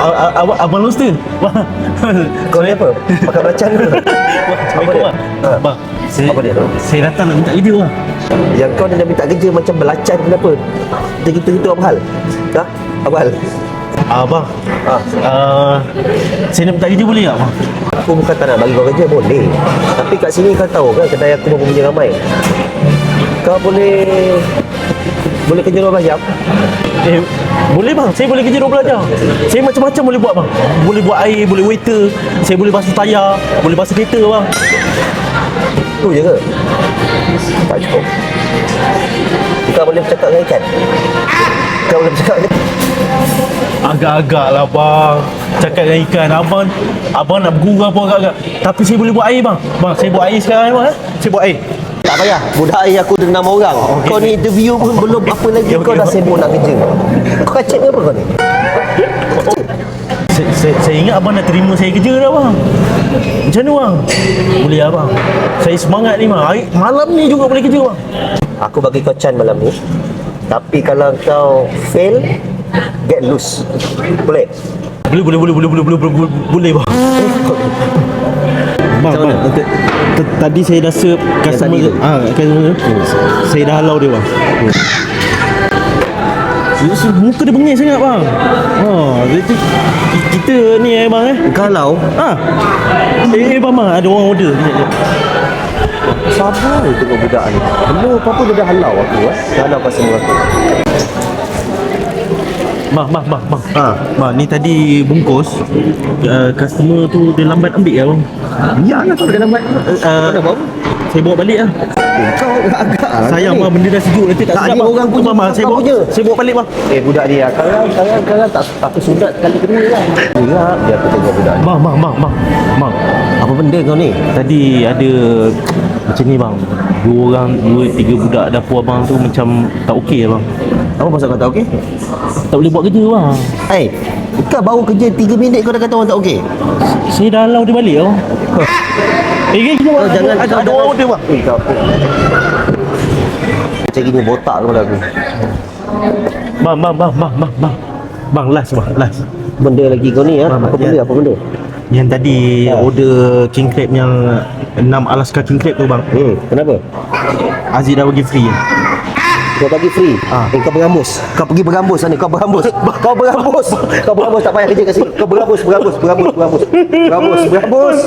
abang abang Luster. Bang. Kau ni apa? Pakai belacan ke? Assalamualaikum bang. Ha. Bang, saya, Apa dia tu? saya datang nak minta kerja bang. Yang kau ni dah minta kerja macam belacan kenapa? Gitu-gitu apa hal? Ha? Apa hal? Ah bang, Ha. uh, saya nak minta kerja boleh tak bang? Aku bukan tak nak bagi kau kerja boleh Tapi kat sini kau tahu kan kedai aku berapa punya ramai Kau boleh Boleh kerja 12 jam Eh, boleh bang, saya boleh kerja 12 jam. Saya macam-macam boleh buat bang. Boleh buat air, boleh waiter, saya boleh basuh tayar, boleh basuh kereta bang. Tu je ke? Tak cukup Kau boleh bercakap dengan ikan Kau boleh bercakap dengan Agak-agak lah bang Cakap dengan ikan Abang Abang nak bergurau apa agak-agak Tapi saya boleh buat air bang Bang saya buat air sekarang bang eh? Saya buat air Tak payah Budak air aku ada enam orang Okey. Kau ni interview pun belum apa lagi Ya, Kau dah sibuk nak kerja Kau kacet ni apa kau ni? saya, saya, saya ingat abang dah terima saya kerja dah bang Macam mana bang? Boleh lah bang Saya semangat ni bang Hari- Malam ni juga boleh kerja bang Aku bagi kau can malam ni Tapi kalau kau fail Get loose Boleh? Boleh boleh boleh boleh boleh boleh boleh, boleh, boleh bang Bang, bang, tadi saya dah serve customer tu? ah, customer Saya dah halau dia bang. Hmm. Muka dia bengis sangat bang. Ha, itu kita ni eh bang eh. Kalau Ha. Eh, eh bang, bang ada orang order. Sabar tengok budak ni? Belum apa-apa dia dah halau aku eh. Dah halau customer aku Bang, bang, bang, bang. Ha. Bang, ni tadi bungkus. Uh, customer tu dia lambat ambil ya bang. Ya lah kau dah lambat Uh, Kenapa? saya bawa balik lah. Kau agak Sayang bang, benda dah sejuk nanti tak, Tak, sedap bang. orang punya, saya bawa, punya. saya bawa balik bang. Eh budak dia Sekarang sekarang sekarang tak tak sudat kali kedua lah Ya Biar aku tengok budak ni Bang, bang, bang, bang. Bang, Apa benda kau ni? tadi ada macam ni bang. Dua orang, dua, tiga budak dapur abang tu macam tak okey bang. Apa pasal kau tak okey? Tak boleh buat kerja bang. Hai Kau baru kerja 3 minit kau dah kata orang tak okey Saya dah halau dia balik bang. Eh, eh, Kau bang. jangan ada, orang bang. Eh kau Macam gini botak kepala aku Bang, bang, bang, bang, bang, bang. Bang, last bang, last. Benda lagi kau ni ha? Faham, Apa ya. benda apa benda? Yang tadi Ha. order king crab yang 6 Alaska king crab tu bang. Hmm kenapa? Aziz dah bagi free. Kau bagi free. Ah. Eh kau berambus Kau pergi berambus sana Kau berambus Kau berambus Kau berambus tak payah kerja kat sini. Kau berambus Berambus Berambus Berambus Berambus Berambus